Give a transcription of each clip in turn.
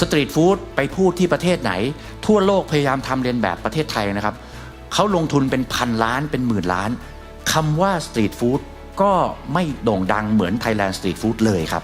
สตรีทฟู้ดไปพูดที่ประเทศไหน ทั่วโลกพยายามทำเรียนแบบประเทศไทยนะครับเขาลงทุนเป็นพันล้านเป็นหมื่นล้านคำว่าสตรีทฟู้ดก็ไม่โด่งดังเหมือน Thailand Street Food เลยครับ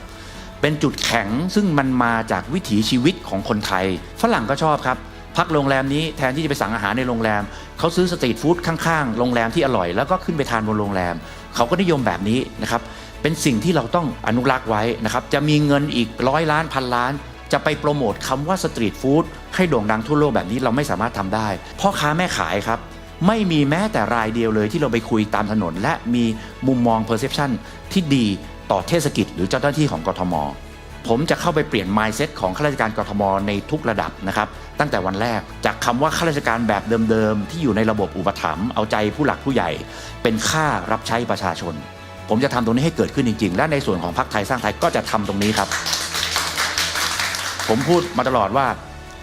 เป็นจุดแข็งซึ่งมันมาจากวิถีชีวิตของคนไทย ฝรั่งก็ชอบครับ พักโรงแรมนี้แทนที่จะไปสั่งอาหารในโรงแรม เขาซื้อสตรีทฟู้ดข้างๆ โรงแรมที่อร่อย แล้วก็ขึ้นไปทานบนโรงแรม เขาก็นิยมแบบนี้นะครับ เป็นสิ่งที่เราต้องอนุรักษ์ไว้นะครับ จะมีเงินอีกร้อยล้านพันล้าน จะไปโปรโมทคำว่าสตรีทฟู้ดให้โด่งดังทั่วโลกแบบนี้เราไม่สามารถทำได้ พ่อค้าแม่ขายครับ ไม่มีแม้แต่รายเดียวเลยที่เราไปคุยตามถนน และมีมุมมอง perception ที่ดีต่อเทศกิจหรือเจ้าหน้าที่ของกทม ผมจะเข้าไปเปลี่ยน mindset ของข้าราชการกทม ในทุกระดับนะครับ ตั้งแต่วันแรกจากคำว่าข้าราชการแบบเดิมๆที่อยู่ในระบบอุปถัมภ์เอาใจผู้หลักผู้ใหญ่ เป็นค่ารับใช้ประชาชน ผมจะทำตรงนี้ให้เกิดขึ้นจริง ๆ และในส่วนของพรรคไทยสร้างไทยก็จะทำตรงนี้ครับ ผมพูดมาตลอดว่า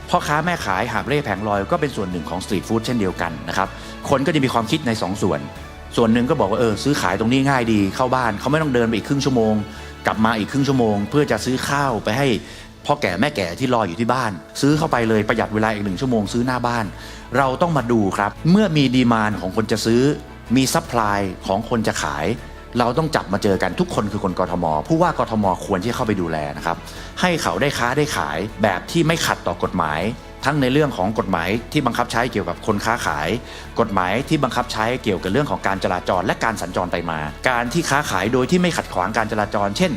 พ่อค้าแม่ขายหาบเร่แผงลอยก็เป็นส่วนหนึ่งของสตรีทฟู้ดเช่นเดียวกันนะครับคนก็จะมีความคิดใน2ส่วน ส่วนหนึ่งก็บอกว่าเออซื้อขายตรงนี้ง่ายดีเข้าบ้านเขาไม่ต้องเดินไปอีกครึ่งชั่วโมง กลับมาอีกครึ่งชั่วโมง เพื่อจะซื้อข้าวไปให้พ่อแก่แม่แก่ที่รออยู่ที่บ้าน ซื้อเข้าไปเลยประหยัดเวลาอีกหนึ่งชั่วโมงซื้อหน้าบ้าน เราต้องมาดูครับ เมื่อมีดีมานของคนจะซื้อ มีซัพพลายของคนจะขาย เราต้องจับมาเจอกันทุกคนคือคนกทม ผู้ว่ากทมควรที่จะเข้าไปดูแลนะครับ ให้เขาได้ค้าได้ขายแบบที่ไม่ขัดต่อกฎหมาย ทั้งในเรื่องของกฎหมายที่บังคับใช้เกี่ยวกับคนค้าขาย กฎหมายที่บังคับใช้เกี่ยวกับเรื่องของการจราจรและการสัญจรไปมา การที่ค้าขายโดยที่ไม่ขัดขวางการจราจร เช่น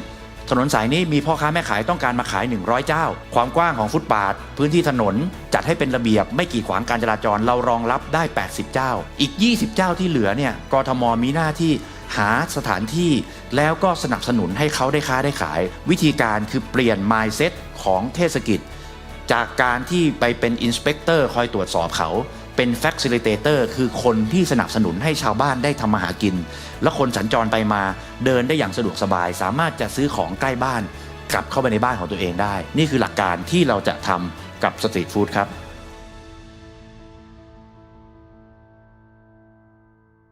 ถนนสายนี้มีพ่อค้าแม่ขายต้องการมาขาย 100 เจ้า ความกว้างของฟุตบาทพื้นที่ถนนจัดให้เป็นระเบียบไม่กีดขวางการจราจรเรารองรับได้ 80 เจ้า อีก 20 เจ้าที่เหลือเนี่ยกทมมีหน้าที่ หาสถานที่แล้วก็สนับสนุนให้เขาได้ค้าได้ขาย วิธีการคือเปลี่ยน mindset ของเทศกิจ จากการที่ไปเป็นอินสเปกเตอร์คอยตรวจสอบเขาเป็น Facilitator คือคนที่สนับสนุนให้ชาวบ้านได้ทำมาหากิน และคนสัญจรไปมาเดินได้อย่างสะดวกสบาย สามารถจะซื้อของใกล้บ้าน กลับเข้าไปในบ้านของตัวเองได้ นี่คือหลักการที่เราจะทำกับสตรีทฟู้ดครับ